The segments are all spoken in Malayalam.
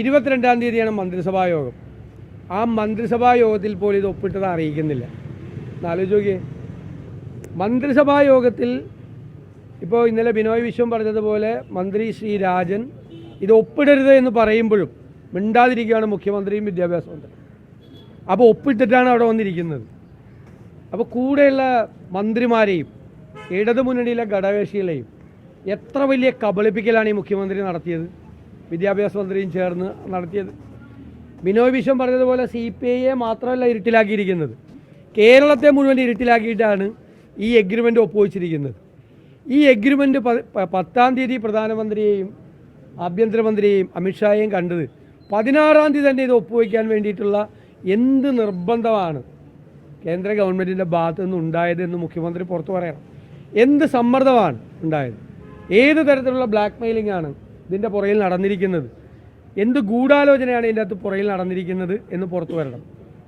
ഇരുപത്തിരണ്ടാം തീയതിയാണ് മന്ത്രിസഭാ യോഗം. ആ മന്ത്രിസഭാ യോഗത്തിൽ പോലും ഇത് ഒപ്പിട്ടത് അറിയിക്കുന്നില്ല. എന്നാലോചിച്ച് നോക്കിയേ. മന്ത്രിസഭാ യോഗത്തിൽ ഇപ്പോൾ ഇന്നലെ ബിനോയ് വിശ്വം പറഞ്ഞതുപോലെ മന്ത്രി ശ്രീ രാജൻ ഇത് ഒപ്പിടരുത് എന്ന് പറയുമ്പോഴും മിണ്ടാതിരിക്കുകയാണ് മുഖ്യമന്ത്രിയും വിദ്യാഭ്യാസ മന്ത്രി അപ്പോൾ ഒപ്പിട്ടിട്ടാണ് അവിടെ വന്നിരിക്കുന്നത്. അപ്പോൾ കൂടെയുള്ള മന്ത്രിമാരെയും ഇടതുമുന്നണിയിലെ ഘടകകക്ഷികളെയും എത്ര വലിയ കബളിപ്പിക്കലാണ് ഈ മുഖ്യമന്ത്രി നടത്തിയത്? വിദ്യാഭ്യാസ മന്ത്രിയും ചേർന്ന് നടത്തിയത്. ബിനോയ് വിശ്വം പറഞ്ഞതുപോലെ സി പി ഐയെ മാത്രമല്ല ഇരുട്ടിലാക്കിയിരിക്കുന്നത്. കേരളത്തെ മുഴുവൻ ഇരുട്ടിലാക്കിയിട്ടാണ് ഈ എഗ്രിമെന്റ് ഒപ്പുവെച്ചിരിക്കുന്നത്. ഈ എഗ്രിമെന്റ് പത്താം തീയതി പ്രധാനമന്ത്രിയെയും ആഭ്യന്തരമന്ത്രിയെയും അമിത്ഷായെയും കണ്ടത് പതിനാറാം തീയതി തന്നെ ഇത് ഒപ്പുവയ്ക്കാൻ വേണ്ടിയിട്ടുള്ള എന്ത് നിർബന്ധമാണ് കേന്ദ്ര ഗവൺമെന്റിന്റെ ഭാഗത്തു നിന്ന് ഉണ്ടായത് എന്ന് മുഖ്യമന്ത്രി പുറത്തു പറയണം. എന്ത് സമ്മർദ്ദമാണ് ഉണ്ടായത്? ഏത് തരത്തിലുള്ള ബ്ലാക്ക് മെയിലിംഗ് ആണ് ഇതിന്റെ പുറയിൽ നടന്നിരിക്കുന്നത്? എന്ത് ഗൂഢാലോചനയാണ് ഇതിന്റെ അകത്ത് പുറയിൽ നടന്നിരിക്കുന്നത് എന്ന് പുറത്തു വരണം.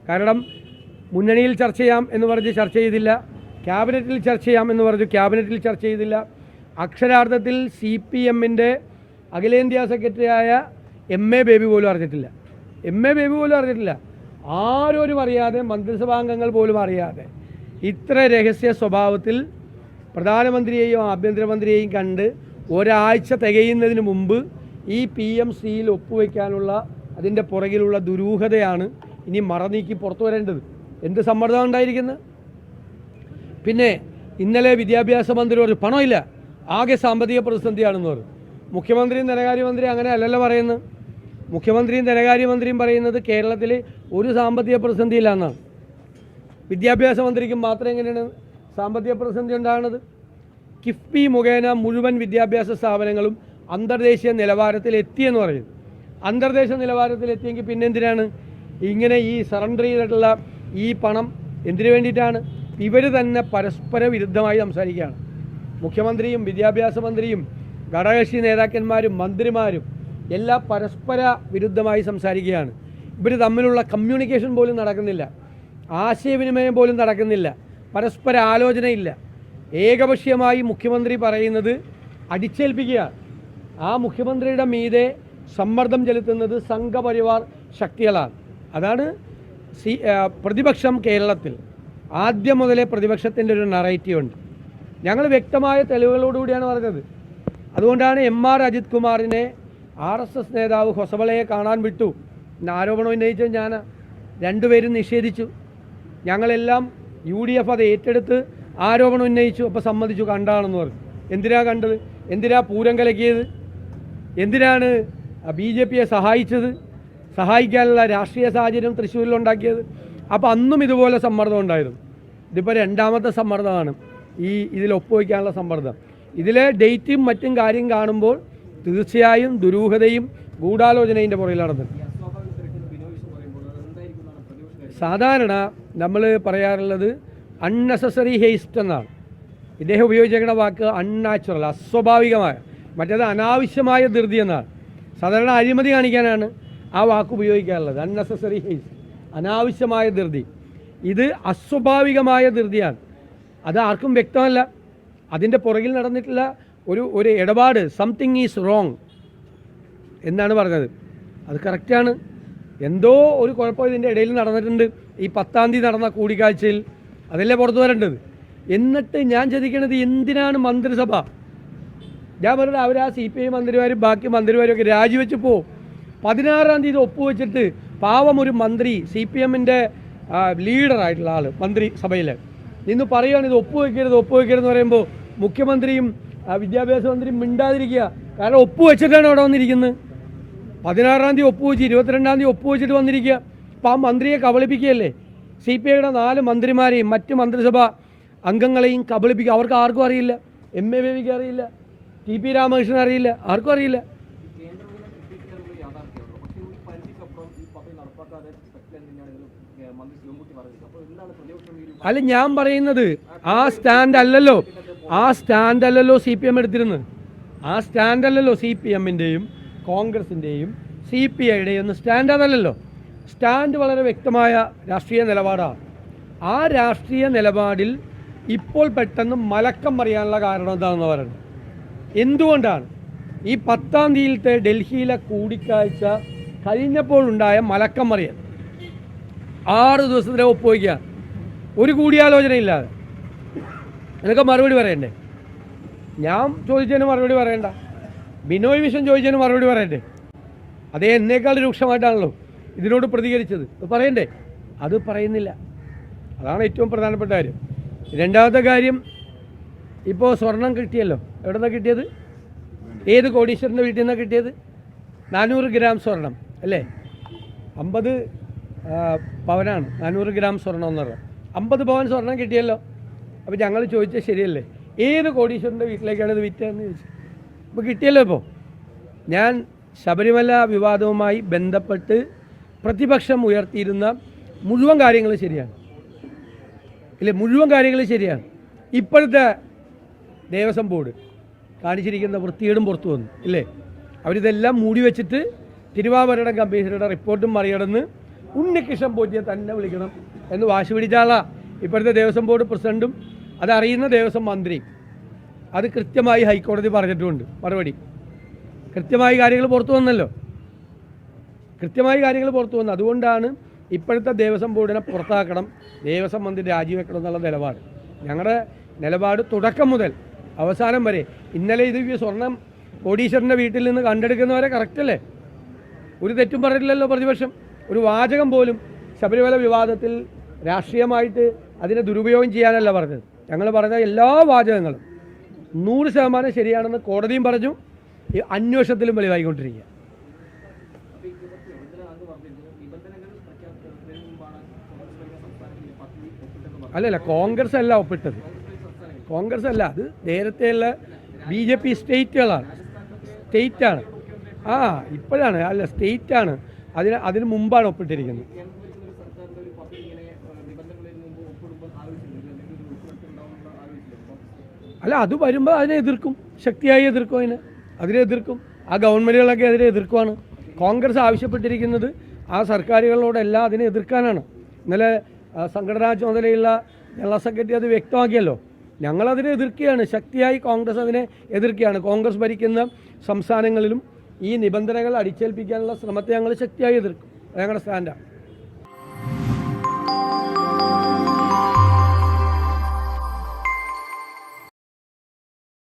കാരണം മുന്നണിയിൽ ചർച്ച ചെയ്യാം എന്ന് പറഞ്ഞ് ചർച്ച ചെയ്തില്ല ക്യാബിനറ്റിൽ ചർച്ച ചെയ്യാം എന്ന് പറഞ്ഞു ക്യാബിനറ്റിൽ ചർച്ച ചെയ്തില്ല അക്ഷരാർത്ഥത്തിൽ സി പി എമ്മിന്റെ അഖിലേന്ത്യാ സെക്രട്ടറിയായ എം എ ബേബി പോലും അറിഞ്ഞിട്ടില്ല. എം എ ബേബി പോലും അറിഞ്ഞിട്ടില്ല. ആരോരും അറിയാതെ മന്ത്രിസഭാംഗങ്ങൾ പോലും അറിയാതെ ഇത്ര രഹസ്യ സ്വഭാവത്തിൽ പ്രധാനമന്ത്രിയെയും ആഭ്യന്തരമന്ത്രിയെയും കണ്ട് ഒരാഴ്ച തികയുന്നതിന് മുമ്പ് ഈ പി എം സിയിൽ ഒപ്പുവെക്കാനുള്ള അതിന്റെ പുറകിലുള്ള ദുരൂഹതയാണ് ഇനി മറനീക്കി പുറത്തു വരേണ്ടത്. എന്ത് സമ്മർദ്ദം ഉണ്ടായിരിക്കുന്നത്? പിന്നെ ഇന്നലെ വിദ്യാഭ്യാസ മന്ത്രി പറഞ്ഞു പണമില്ല ആകെ സാമ്പത്തിക പ്രതിസന്ധിയാണെന്ന് പറഞ്ഞു. മുഖ്യമന്ത്രിയും ധനകാര്യമന്ത്രിയും അങ്ങനെ അല്ലല്ലോ പറയുന്നത്. മുഖ്യമന്ത്രിയും ധനകാര്യമന്ത്രിയും പറയുന്നത് കേരളത്തിൽ ഒരു സാമ്പത്തിക പ്രതിസന്ധിയില്ല എന്നാണ്. വിദ്യാഭ്യാസ മന്ത്രിക്കും മാത്രം എങ്ങനെയാണ് സാമ്പത്തിക പ്രതിസന്ധി ഉണ്ടാകുന്നത്? കിഫ്ബി മുഖേന മുഴുവൻ വിദ്യാഭ്യാസ സ്ഥാപനങ്ങളും അന്തർദേശീയ നിലവാരത്തിൽ എത്തിയെന്ന് പറയുന്നു. അന്തർദേശീയ നിലവാരത്തിൽ എത്തിയെങ്കിൽ പിന്നെ എന്തിനാണ് ഇങ്ങനെ ഈ സറണ്ടർ ചെയ്തിട്ടുള്ള ഈ പണം എന്തിനു വേണ്ടിയിട്ടാണ്? ഇവർ തന്നെ പരസ്പര വിരുദ്ധമായി സംസാരിക്കുകയാണ്. മുഖ്യമന്ത്രിയും വിദ്യാഭ്യാസ മന്ത്രിയും ഘടകകക്ഷി നേതാക്കന്മാരും മന്ത്രിമാരും എല്ലാം പരസ്പര വിരുദ്ധമായി സംസാരിക്കുകയാണ്. ഇവർ തമ്മിലുള്ള കമ്മ്യൂണിക്കേഷൻ പോലും നടക്കുന്നില്ല. ആശയവിനിമയം പോലും നടക്കുന്നില്ല. പരസ്പര ആലോചനയില്ല. ഏകപക്ഷീയമായി മുഖ്യമന്ത്രി പറയുന്നത് അടിച്ചേൽപ്പിക്കുകയാണ്. ആ മുഖ്യമന്ത്രിയുടെ മീതെ സമ്മർദ്ദം ചെലുത്തുന്നത് സംഘപരിവാർ ശക്തികളാണ്. അതാണ് സി പ്രതിപക്ഷം കേരളത്തിൽ ആദ്യം മുതലേ പ്രതിപക്ഷത്തിന്റെ ഒരു നറേറ്റീവ് ഉണ്ട്. ഞങ്ങൾ വ്യക്തമായ തെളിവുകളോടുകൂടിയാണ് പറഞ്ഞത്. അതുകൊണ്ടാണ് എം ആർ അജിത് കുമാറിനെ ആർ എസ് എസ് നേതാവ് ഹൊസബളയെ കാണാൻ വിട്ടു. എന്ന ആരോപണം ഉന്നയിച്ചത് ഞാൻ രണ്ടുപേരും നിഷേധിച്ചു. ഞങ്ങളെല്ലാം യു ഡി എഫ് അത് ഏറ്റെടുത്ത് ആരോപണം ഉന്നയിച്ചു അപ്പോൾ സമ്മതിച്ചു കണ്ടാണെന്ന് പറഞ്ഞു. എന്തിനാ കണ്ടത്? എന്തിനാ പൂരം കലക്കിയത്? എന്തിനാണ് ബി ജെ പിയെ സഹായിച്ചത്? സഹായിക്കാനുള്ള രാഷ്ട്രീയ സാഹചര്യം തൃശ്ശൂരിൽ ഉണ്ടാക്കിയത് അപ്പോൾ അന്നും ഇതുപോലെ സമ്മർദ്ദം ഉണ്ടായിരുന്നു. ഇതിപ്പോൾ രണ്ടാമത്തെ സമ്മർദ്ദമാണ്. ഈ ഇതിൽ ഒപ്പുവയ്ക്കാനുള്ള സമ്മർദ്ദം. ഇതിലെ ഡേറ്റും മറ്റും കാര്യം കാണുമ്പോൾ തീർച്ചയായും ദുരൂഹതയും ഗൂഢാലോചനയിന്റെ പുറകിൽ നടന്നു. സാധാരണ നമ്മൾ പറയാറുള്ളത് അൺനെസസറി ഹേസ്റ്റ് എന്നാണ്. ഇദ്ദേഹം ഉപയോഗിച്ചേക്കുന്ന വാക്ക് അൺനാച്ചുറൽ അസ്വാഭാവികമായ മറ്റേത് അനാവശ്യമായ ധൃതി എന്നാണ്. സാധാരണ അഴിമതി കാണിക്കാനാണ് ആ വാക്ക് ഉപയോഗിക്കാറുള്ളത്. അൺനെസസറി ഹേസ്റ്റ് അനാവശ്യമായ ധൃതി. ഇത് അസ്വാഭാവികമായ ധൃതിയാണ്. അത് ആർക്കും വ്യക്തമല്ല. അതിന്റെ പുറകിൽ നടന്നിട്ടുള്ള ഒരു ഒരു ഇടപാട് സംതിങ് ഈസ് റോങ് എന്നാണ് പറഞ്ഞത്. അത് കറക്റ്റാണ് എന്തോ ഒരു കുഴപ്പം ഇതിന്റെ ഇടയിൽ നടന്നിട്ടുണ്ട്. ഈ പത്താം തീയതി നടന്ന കൂടിക്കാഴ്ചയിൽ അതല്ലേ പുറത്തു വരേണ്ടത്? എന്നിട്ട് ഞാൻ ചതിക്കണത് എന്തിനാണ് മന്ത്രിസഭ? ഞാൻ പറഞ്ഞത് അവർ ആ സി പി ഐ മന്ത്രിമാരും ബാക്കി മന്ത്രിമാരും ഒക്കെ രാജിവെച്ച് പോവും പതിനാറാം തീയതി ഒപ്പുവെച്ചിട്ട് പാവം ഒരു മന്ത്രി സി പി എമ്മിന്റെ ലീഡറായിട്ടുള്ള ആൾ മന്ത്രി സഭയിൽ നിന്ന് പറയുകയാണ് ഇത് ഒപ്പുവെക്കരുത് ഒപ്പുവെക്കരുതെന്ന് പറയുമ്പോൾ മുഖ്യമന്ത്രിയും വിദ്യാഭ്യാസ മന്ത്രിയും മിണ്ടാതിരിക്കുക. കാരണം ഒപ്പുവെച്ചിട്ടാണ് അവിടെ വന്നിരിക്കുന്നത് പതിനാറാം തീയതി ഒപ്പുവെച്ച് ഇരുപത്തിരണ്ടാം തീയതി ഒപ്പുവെച്ചിട്ട് വന്നിരിക്കുക. അപ്പോൾ ആ മന്ത്രിയെ കബളിപ്പിക്കുകയല്ലേ? സി പി ഐയുടെ നാല് മന്ത്രിമാരെയും മറ്റ് മന്ത്രിസഭാ അംഗങ്ങളെയും കബളിപ്പിക്കുക. അവർക്ക് ആർക്കും അറിയില്ല. എം എ ബേബിക്ക് അറിയില്ല. ടി പി രാമകൃഷ്ണൻ അറിയില്ല. ആർക്കും അറിയില്ല. അല്ല ഞാൻ പറയുന്നത് ആ സ്റ്റാൻഡ് അല്ലല്ലോ ആ സ്റ്റാൻഡ് അല്ലല്ലോ സി പി എം എടുത്തിരുന്നത്. ആ സ്റ്റാൻഡ് അല്ലല്ലോ സി പി എമ്മിന്റെയും കോൺഗ്രസിന്റെയും സി പി ഐയുടെയും ഒന്നും സ്റ്റാൻഡ് അതല്ലല്ലോ സ്റ്റാൻഡ് വളരെ വ്യക്തമായ രാഷ്ട്രീയ നിലപാടാണ്. ആ രാഷ്ട്രീയ നിലപാടിൽ ഇപ്പോൾ പെട്ടെന്ന് മലക്കം അറിയാനുള്ള കാരണം എന്താണെന്ന് പറയുന്നത് എന്തുകൊണ്ടാണ്? ഈ പത്താം തീയതിയിലത്തെ ഡൽഹിയിലെ കൂടിക്കാഴ്ച കഴിഞ്ഞപ്പോഴുണ്ടായ മലക്കം മറിയൽ. ആറ് ദിവസത്തിലെ ഒപ്പുവയ്ക്കുക. ഒരു കൂടിയാലോചനയില്ലാതെ എനിക്ക് മറുപടി പറയണ്ടേ? ഞാൻ ചോദിച്ചതിന് മറുപടി പറയണ്ട. ബിനോയ് വിശ്വം ചോദിച്ചതിന് മറുപടി പറയണ്ടേ? അതേ എന്നേക്കാൾ രൂക്ഷമായിട്ടാണല്ലോ. ഇതിനോട് പ്രതികരിച്ചത്. പറയണ്ടേ? അത് പറയുന്നില്ല. അതാണ് ഏറ്റവും പ്രധാനപ്പെട്ട കാര്യം. രണ്ടാമത്തെ കാര്യം ഇപ്പോൾ സ്വർണം കിട്ടിയല്ലോ. എവിടെ നിന്നാണ് കിട്ടിയത്? ഏത് കോടീശ്വരന്റെ വീട്ടിൽ നിന്നാണ് കിട്ടിയത്? നാനൂറ് ഗ്രാം സ്വർണം അല്ലേ? അമ്പത് പവനാണ്. നാനൂറ് ഗ്രാം സ്വർണം എന്ന് പറഞ്ഞത് അമ്പത് പവൻ സ്വർണം കിട്ടിയല്ലോ. അപ്പോൾ ഞങ്ങൾ ചോദിച്ചത് ശരിയല്ലേ? ഏത് കോടീശ്വരന്റെ വീട്ടിലേക്കാണ് ഇത് വിറ്റതെന്ന് ചോദിച്ചു. അപ്പോൾ കിട്ടിയല്ലോ ഇപ്പോൾ ഞാൻ ശബരിമല വിവാദവുമായി ബന്ധപ്പെട്ട് പ്രതിപക്ഷം ഉയർത്തിയിരുന്ന മുഴുവൻ കാര്യങ്ങൾ ശരിയാണ്. ഇല്ലേ? മുഴുവൻ കാര്യങ്ങൾ ശരിയാണ്. ഇപ്പോഴത്തെ ദേവസ്വം ബോർഡ് കാണിച്ചിരിക്കുന്ന വൃത്തികേടും പുറത്തു വന്നു ഇല്ലേ? അവരിതെല്ലാം മൂടി വെച്ചിട്ട് തിരുവാഭരണം കമ്മീഷണറുടെ റിപ്പോർട്ടും മറികടന്ന് ഉണ്ണികൃഷ്ണൻ പോറ്റിയെ തന്നെ വിളിക്കണം എന്ന് വാശി പിടിച്ചാളാ ഇപ്പോഴത്തെ ദേവസ്വം ബോർഡ് പ്രസിഡന്റും അതറിയുന്ന ദേവസ്വം മന്ത്രി അത് കൃത്യമായി ഹൈക്കോടതി പറഞ്ഞിട്ടുമുണ്ട് മറുപടി. കൃത്യമായി കാര്യങ്ങൾ പുറത്തു വന്നല്ലോ. കൃത്യമായി കാര്യങ്ങൾ പുറത്തു വന്നു. അതുകൊണ്ടാണ് ഇപ്പോഴത്തെ ദേവസ്വം ബോർഡിനെ പുറത്താക്കണം ദേവസ്വം മന്ത്രി രാജിവെക്കണം എന്നുള്ള നിലപാട്. ഞങ്ങളുടെ നിലപാട് തുടക്കം മുതൽ അവസാനം വരെ. ഇന്നലെ ഇത് സ്വർണം കോടീശ്വരന്റെ വീട്ടിൽ നിന്ന് കണ്ടെടുക്കുന്നവരെ കറക്റ്റല്ലേ ഒരു തെറ്റും പറഞ്ഞിട്ടില്ലല്ലോ പ്രതിപക്ഷം. ഒരു വാചകം പോലും ശബരിമല വിവാദത്തിൽ രാഷ്ട്രീയമായിട്ട് അതിനെ ദുരുപയോഗം ചെയ്യാനല്ല പറഞ്ഞത്. ഞങ്ങൾ പറഞ്ഞ എല്ലാ വാചകങ്ങളും നൂറ് ശതമാനം ശരിയാണെന്ന് കോടതിയും പറഞ്ഞു. അന്വേഷണത്തിലും വെളിവായിക്കൊണ്ടിരിക്കുക അപ്പോൾ ഈ ഇരുപത്തി ഒന്നിന് അങ്ങ് പറഞ്ഞിരുന്നു നിബന്ധനകൾ പ്രഖ്യാപിക്കുന്നതിന് മുമ്പാണ് കോൺഗ്രസ് കഴിഞ്ഞ സംസ്ഥാനങ്ങളിൽ ഈ പദ്ധതി ഒപ്പിട്ടെന്ന് പറഞ്ഞു അല്ലല്ല കോൺഗ്രസ് അല്ല ഒപ്പിട്ടത്. കോൺഗ്രസ് അല്ല അത് നേരത്തെയുള്ള ബി ജെ പി സ്റ്റേറ്റുകളാണ്. സ്റ്റേറ്റാണ്. ആ ഇപ്പോഴാണ് അല്ല സ്റ്റേറ്റാണ്. അതിന് അതിന് മുമ്പാണ് ഒപ്പിട്ടിരിക്കുന്നത്. അല്ല അത് വരുമ്പോൾ അതിനെ എതിർക്കും. ശക്തിയായി എതിർക്കും അതിന്. അതിനെ എതിർക്കും. ആ ഗവൺമെന്റുകളൊക്കെ അതിനെ എതിർക്കുവാണ്. കോൺഗ്രസ് ആവശ്യപ്പെട്ടിരിക്കുന്നത് ആ സർക്കാരുകളോടെല്ലാം അതിനെ എതിർക്കാനാണ്. ഇന്നലെ സംഘടനാ ചുമതലയുള്ള ജനറൽ സെക്രട്ടറി അത് വ്യക്തമാക്കിയല്ലോ. ഞങ്ങളതിനെ എതിർക്കുകയാണ്. ശക്തിയായി കോൺഗ്രസ് അതിനെ എതിർക്കുകയാണ്. കോൺഗ്രസ് ഭരിക്കുന്ന സംസ്ഥാനങ്ങളിലും ഈ നിബന്ധനകൾ അടിച്ചേൽപ്പിക്കാനുള്ള ശ്രമത്തെ ഞങ്ങൾ ശക്തിയായി എതിർക്കും. ഞങ്ങളുടെ സ്റ്റാൻഡാണ്